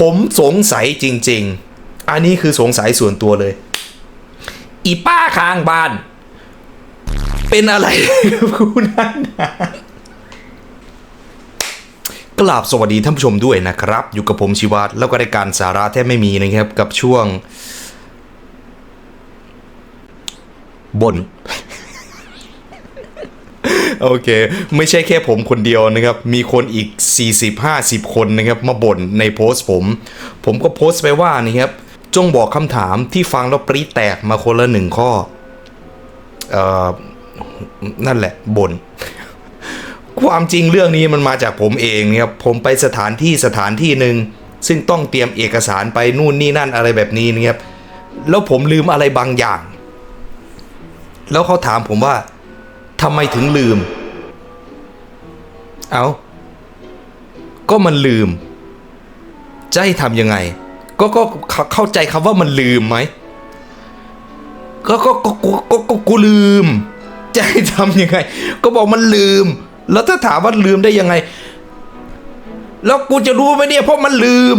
ผมสงสัยจริง ๆ อันนี้คือสงสัยส่วนตัวเลย อีป้าข้างบ้าน เป็นอะไรกับคุณนันนกราบสวัสดีท่านผู้ชมด้วยนะครับ อยู่กับผมชิวัตแล้วก็รายการสาระแทบไม่มีนะครับกับช่วง บน โอเค ไม่ใช่แค่ผมคนเดียวนะครับ มีคนอีก 40-50 คนนะครับ มาบ่นในโพสต์ผม ผมก็โพสต์ไปว่านี่ครับ จงบอกคำถามที่ฟังแล้วปรีแตกมาคนละหนึ่งข้อเอ่อนั่นแหละบ่นความจริงเรื่องนี้มันมาจากผมเองนะครับผมไปสถานที่สถานที่หนึ่งซึ่งต้องเตรียมเอกสารไปนู่นนี่นั่นอะไรแบบนี้นะครับแล้วผมลืมอะไรบางอย่าง แล้วเขาถามผมว่าทำไมถึงลืม เอา ก็มันลืม จะให้ทำยังไง ก็ก็เข้าใจคำว่ามันลืมไหม ก็ก็ก็ก็ก็กูลืม จะให้ทำยังไง ก็บอกมันลืม แล้วถ้าถามว่าลืมได้ยังไง แล้วกูจะรู้ไหมเนี่ยเพราะมันลืม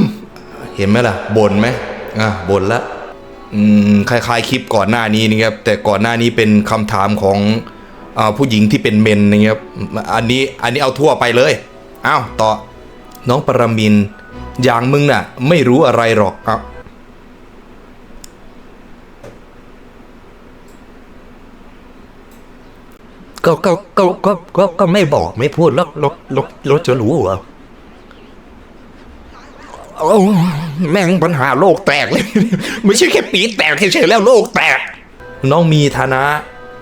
เห็นไหมล่ะบ่นไหมอะบ่นละอืมคล้ายๆคลิปก่อนหน้านี้นะครับแต่ก่อนหน้านี้เป็นคำถามของ ผู้หญิงที่เป็นเมนนะครับอันนี้อันนี้เอาทั่วไปเลยอ้าวต่อน้องปรมินทร์อย่างมึงน่ะ ไม่รู้อะไรหรอกอะก็ก็ก็ก็ก็ก็ไม่บอกไม่พูดแล้วแล้วแล้วแล้วจะรู้เหรอโอ้แม่งปัญหาโลกแตกเลย ไม่ใช่แค่ปีแตกเฉยๆแล้วโลกแตก น้องมีฐานะ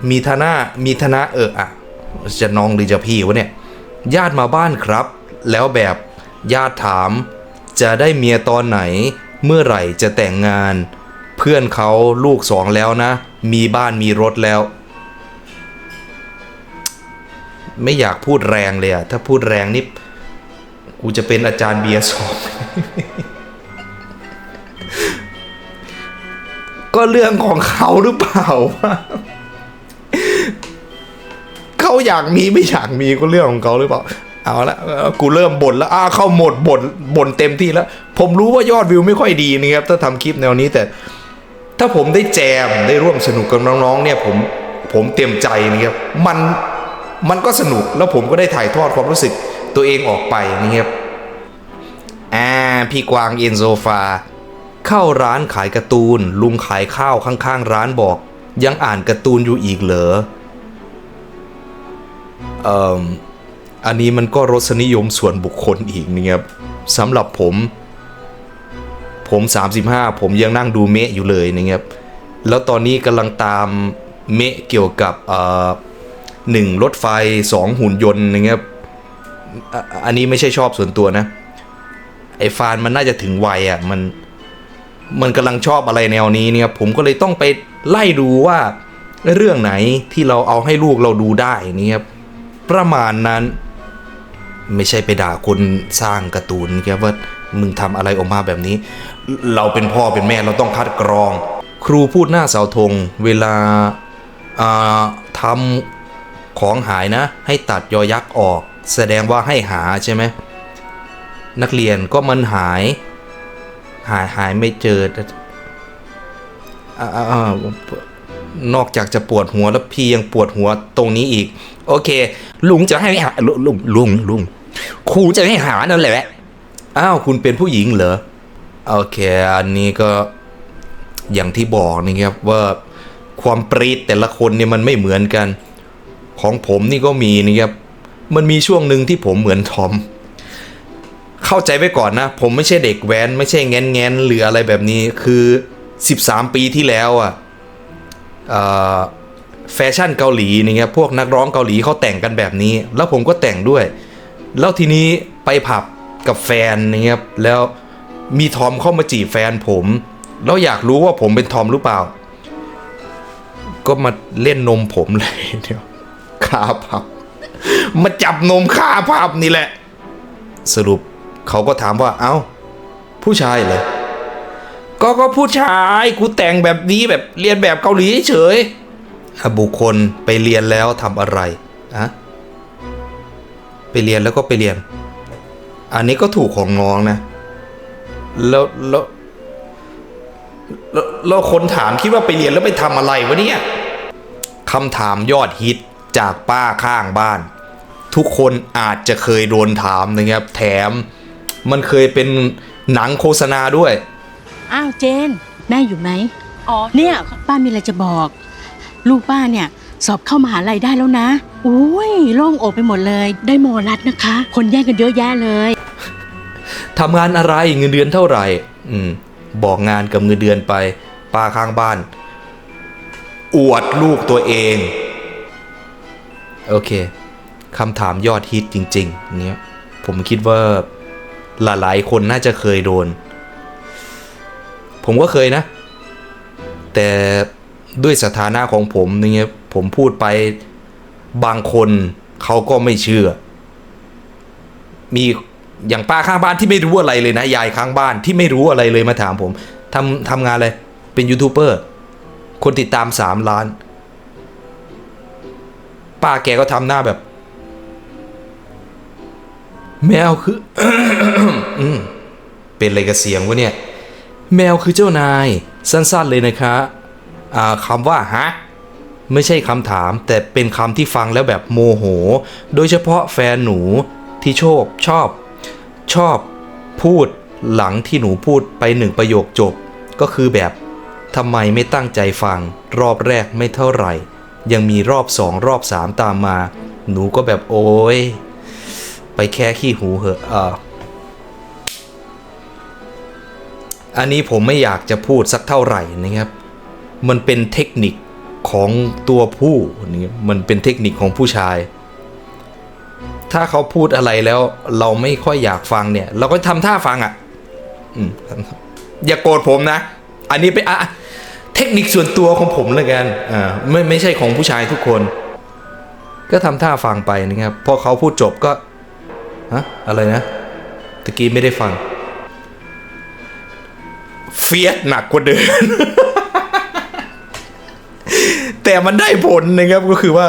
มีฐานะมีฐานะเอออะจะน้องหรือจะพี่วะเนี่ย ญาติมาบ้านครับ แล้วแบบญาติถาม จะได้เมียตอนไหน เมื่อไหร่จะแต่งงาน เพื่อนเขาลูกสองแล้วนะ มีบ้านมีรถแล้ว ไม่อยากพูดแรงเลยอะถ้าพูดแรงนี่กูจะเป็นอาจารย์เบียร์สองก็เรื่องของเขาหรือเปล่าวะเขา อยากมีไม่อยากมีก็เรื่องของเขาหรือเปล่าเอาละกูเริ่มบ่นแล้วอ้าเข้าหมดบ่นบ่นเต็มที่แล้ว ผมรู้ว่ายอดวิวไม่ค่อยดีนะครับถ้าทำคลิปแนวนี้แต่ ถ้าผมได้แจมได้ร่วมสนุกกับน้องๆเนี่ยผมผมเต็มใจนะครับมันมันก็สนุกแล้วผมก็ได้ถ่ายทอดความรู้สึกตัวเองออกไปนะครับอ่าพี่กวางเอ็นโซฟา เข้าร้านขายการ์ตูน ลุงขายข้าวข้างๆ ร้านบอก ยังอ่านการ์ตูนอยู่อีกเหรอ อันนี้มันก็รสนิยมส่วนบุคคลอีกนะครับสำหรับผม ผม 35 ผมยังนั่งดูเมะอยู่เลยนะครับ แล้วตอนนี้กำลังตามเมะเกี่ยวกับหนึ่งรถไฟสองหุ่นยนต์นะครับอ,อันนี้ไม่ใช่ชอบส่วนตัวนะ ไอ้ฟานมันน่าจะถึงวัยอะมันมันกำลังชอบอะไรแนวนี้เนี่ยผมก็เลยต้องไปไล่ดูว่าเรื่องไหนที่เราเอาให้ลูกเราดูได้นี่ครับ ประมาณนั้น ไม่ใช่ไปด่าคนสร้างการ์ตูนครับว่ามึงทำอะไรออกมาแบบนี้ เราเป็นพ่อเป็นแม่เราต้องคัดกรอง ครูพูดหน้าเสาธงเวลาทำของหายนะ ให้ตัดยอยักษ์ออก แสดงว่าให้หาใช่ไหมนักเรียนก็มันหาย หายหายไม่เจอแต่อ่าอ่าอ่า นอกจากจะปวดหัวแล้วพี่ยังปวดหัวตรงนี้อีก โอเค ลุงจะให้หาลุงลุงลุงครูจะให้หานั่นแหละอ้าวคุณเป็นผู้หญิงเหรอโอเค อันนี้ก็อย่างที่บอกนี่ครับว่าความปรีดแต่ละคนเนี่ยมันไม่เหมือนกัน ของผมนี่ก็มีนี่ครับมันมีช่วงหนึ่งที่ผมเหมือนทอม เข้าใจไว้ก่อนนะ ผมไม่ใช่เด็กแว้น ไม่ใช่แง้นแง้นหรืออะไรแบบนี้คือ 13 ปีที่แล้วอะเอ่อ แฟชั่นเกาหลีนี่ครับพวกนักร้องเกาหลีเขาแต่งกันแบบนี้ แล้วผมก็แต่งด้วย แล้วทีนี้ไปผับกับแฟนนี่ครับแล้วมีทอมเข้ามาจีบแฟนผม แล้วอยากรู้ว่าผมเป็นทอมหรือเปล่า ก็มาเล่นนมผมเลยเดี๋ยวคาผับ มาจับนมคาผับนี่แหละ สรุปเขาก็ถามว่าเอ้า ผู้ชายเหรอ ก็ก็ผู้ชายกูแต่งแบบนี้แบบเรียนแบบเกาหลีเฉยอะบุคคลไปเรียนแล้วทำอะไรอะไปเรียนแล้วก็ไปเรียน อันนี้ก็ถูกของน้องนะแล้วแล้วแล้วแล้วคนถามคิดว่าไปเรียนแล้วไปทำอะไรวะเนี่ยคำถามยอดฮิตจากป้าข้างบ้าน ทุกคนอาจจะเคยโดนถามนะครับ แถมมันเคยเป็นหนังโฆษณาด้วย อ้าวเจน แม่อยู่ไหม อ๋อเนี่ยป้ามีอะไรจะบอก ลูกป้าเนี่ย สอบเข้ามหาลัยได้แล้วนะอุ้ยโล่งอกไปหมดเลย ได้โมรัดนะคะ คนแย่งกันเยอะแยะเลยทำงานอะไรเงินเดือนเท่าไหร่ อืม บอกงานกับเงินเดือนไป ป้าข้างบ้าน อวดลูกตัวเอง โอเคคำถามยอดฮิตจริง ๆ เนี้ยผมคิดว่าหลายๆคนน่าจะเคยโดน ผมก็เคยนะ แต่ด้วยสถานะของผมเนี่ยผมพูดไปบางคนเขาก็ไม่เชื่อ มีอย่างป้าข้างบ้านที่ไม่รู้อะไรเลยนะ ยายข้างบ้านที่ไม่รู้อะไรเลยมาถามผมทำทำงานอะไร เป็นยูทูบเบอร์ คนติดตามสามล้าน ป้าแกก็ทำหน้าแบบ แมวคืออืมเป็นอะไรกับเสียงวะเนี่ย แมวคือเจ้านาย สั้นๆเลยนะคะอ่าคำว่าฮะไม่ใช่คำถามแต่เป็นคำที่ฟังแล้วแบบโมโห โดยเฉพาะแฟนหนูที่โชคชอบ ชอบพูดหลังที่หนูพูดไปหนึ่งประโยคจบ ก็คือแบบทำไมไม่ตั้งใจฟัง รอบแรกไม่เท่าไหร่ ยังมีรอบสองรอบสามตามมา หนูก็แบบโอ้ยไปแค่ขี้หูเหอะ อันนี้ผมไม่อยากจะพูดสักเท่าไหร่นะครับ มันเป็นเทคนิคของตัวผู้นี่มันเป็นเทคนิคของผู้ชาย ถ้าเขาพูดอะไรแล้วเราไม่ค่อยอยากฟังเนี่ย เราก็ทำท่าฟังอะอย่าโกรธผมนะ อันนี้เป็นเทคนิคส่วนตัวของผมเลยกันอ่าไม่ไม่ใช่ของผู้ชายทุกคน ก็ทำท่าฟังไปนะครับ พอเขาพูดจบก็ฮะอะไรนะตะกี้ไม่ได้ฟัง เฟียสหนักกว่าเดิม แต่มันได้ผลนะครับก็คือว่า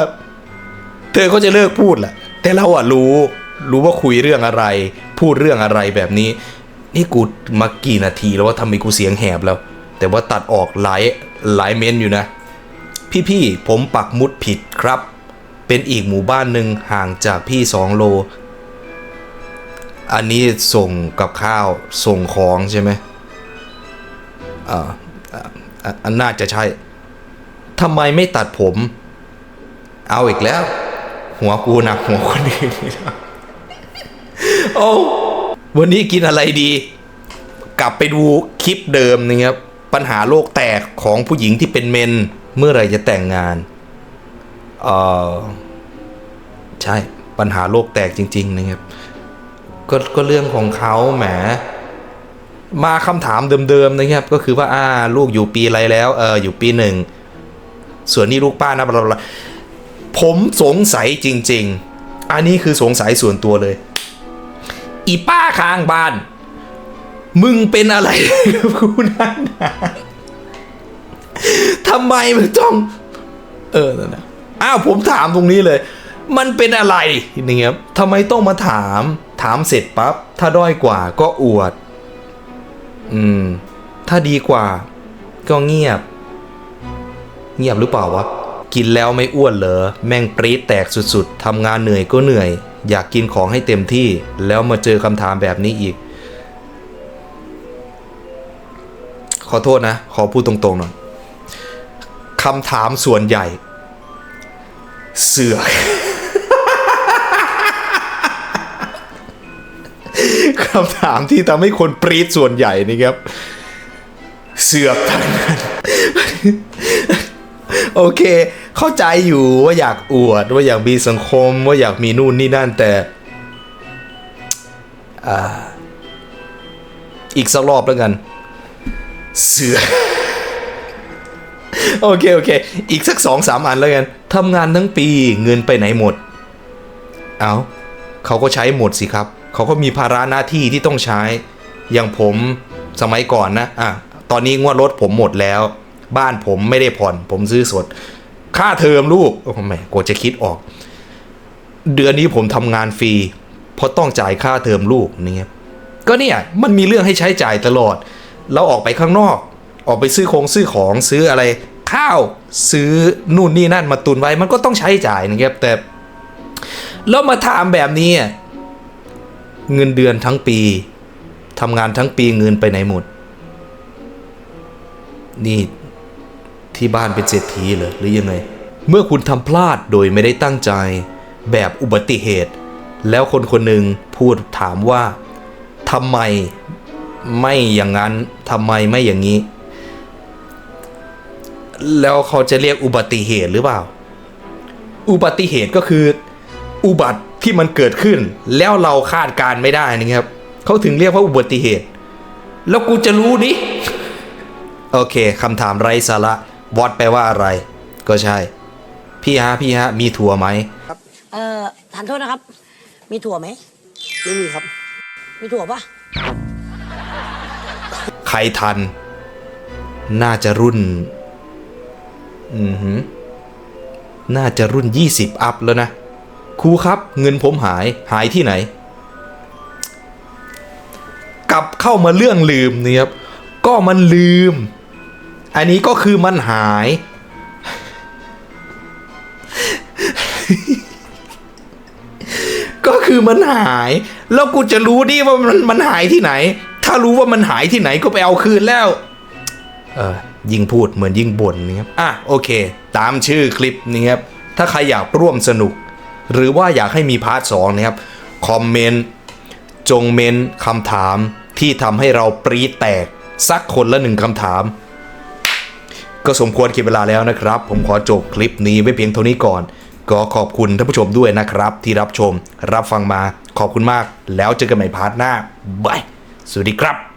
เธอก็จะเลิกพูดแหละแต่เราอะรู้ รู้ว่าคุยเรื่องอะไร พูดเรื่องอะไรแบบนี้ นี่กูมากี่นาทีแล้วว่าทำไมกูเสียงแหบแล้ว แต่ว่าตัดออกหลายหลายเมนอยู่นะ พี่ๆผมปักมุดผิดครับ เป็นอีกหมู่บ้านหนึ่งห่างจากพี่สองโล อันนี้ส่งกับข้าวส่งของใช่ไหม อ่าอันน่าจะใช่ทำไมไม่ตัดผม เอาอีกแล้ว หัวกูหนักหัวคนอื่นโอ้วันนี้กินอะไรดี กลับไปดูคลิปเดิมนะครับ ปัญหาโลกแตกของผู้หญิงที่เป็นเมน เมื่อไรจะแต่งงานเออใช่ปัญหาโลกแตกจริง ๆ นะครับ ก็ก็เรื่องของเขาแหม มาคำถามเดิมๆนะครับก็คือว่าอ่าลูกอยู่ปีอะไรแล้วเอออยู่ปีหนึ่งส่วนนี้ลูกป้านะบลาบลาผมสงสัยจริง ๆ อันนี้คือสงสัยส่วนตัวเลย อีป้าข้างบ้าน มึงเป็นอะไรกับกูนั่นทำไมมึงต้อง เออนั่นนะอ้าวผมถามตรงนี้เลย มันเป็นอะไรนี่ครับทำไมต้องมาถาม ถามเสร็จปั๊บถ้าด้อยกว่าก็อวด อืม ถ้าดีกว่า ก็เงียบ เงียบหรือเปล่าวะ กินแล้วไม่อ้วนเหรอ แม่งปรี๊ดแตกสุดๆทำงานเหนื่อยก็เหนื่อย อยากกินของให้เต็มที่ แล้วมาเจอคำถามแบบนี้อีก ขอโทษนะ ขอพูดตรงๆหน่อยคำถามส่วนใหญ่ เสือก คำถามที่ทำให้คนปรี๊ดส่วนใหญ่นี่ครับ เสือกทั้งนั้น โอเค เข้าใจอยู่ว่าอยากอวด ว่าอยากมีสังคม ว่าอยากมีนู่นนี่นั่นแต่อีกสักรอบแล้วกัน เสือกโอเค โอเค อีกสักสองสามอันแล้วกันทำงานทั้งปีเงินไปไหนหมด เอาเขาก็ใช้หมดสิครับ เขาก็มีภาระหน้าที่ที่ต้องใช้ อย่างผมสมัยก่อนนะอะตอนนี้งวดรถผมหมดแล้ว บ้านผมไม่ได้ผ่อน ผมซื้อสด ค่าเทอมลูกโอ้แม่กว่าจะคิดออก เดือนนี้ผมทำงานฟรี เพราะต้องจ่ายค่าเทอมลูกนี่ครับก็เนี่ยมันมีเรื่องให้ใช้จ่ายตลอด เราออกไปข้างนอก ออกไปซื้อของซื้อของซื้ออะไรข้าวซื้อนู่นนี่นั่นมาตุนไว้ มันก็ต้องใช้จ่ายนะครับแต่แล้วมาถามแบบนี้ เงินเดือนทั้งปีทำงานทั้งปีเงินไปไหนหมด นี่ที่บ้านเป็นเศรษฐีเหรอหรือยังไง เมื่อคุณทำพลาดโดยไม่ได้ตั้งใจ แบบอุบัติเหตุ แล้วคนคนหนึ่งพูดถามว่าทำไมไม่อย่างนั้นทำไมไม่อย่างนี้ แล้วเขาจะเรียกอุบัติเหตุหรือเปล่า อุบัติเหตุก็คือ อุบัติ ที่มันเกิดขึ้น แล้วเราคาดการณ์ไม่ได้นะครับเขาถึงเรียกว่าอุบัติเหตุ แล้วกูจะรู้นี่โอเคคำถามไร้สาระวอดแปลว่าอะไร ก็ใช่ พี่ฮะพี่ฮะ มีถั่วไหมเอ่อทานโทษนะครับ มีถั่วไหมไม่มีครับ มีถั่วปะใครทัน น่าจะรุ่น อือหือ น่าจะรุ่น 20 อัพแล้วนะ ครูครับเงินผมหายหายที่ไหน กลับเข้ามาเรื่องลืมเนี่ยครับก็มันลืม อันนี้ก็คือมันหาย ก็คือมันหาย แล้วกูจะรู้ดิว่ามันมันหายที่ไหน ถ้ารู้ว่ามันหายที่ไหนก็ไปเอาคืนแล้ว เออยิ่งพูดเหมือนยิ่งบ่นนะครับอะโอเค ตามชื่อคลิปนี้ครับถ้าใครอยากร่วมสนุก หรือว่าอยากให้มีพาร์ทสองนะครับคอมเมนต์จงเมนต์คำถามที่ทำให้เราปรีแตกสักคนละหนึ่งคำถาม ก็สมควรเก็บเวลาแล้วนะครับ ผมขอจบคลิปนี้ไว้เพียงเท่านี้ก่อน ก็ขอบคุณท่านผู้ชมด้วยนะครับ ที่รับชมรับฟังมาขอบคุณมาก แล้วเจอกันใหม่พาร์ทหน้าบายสวัสดีครับ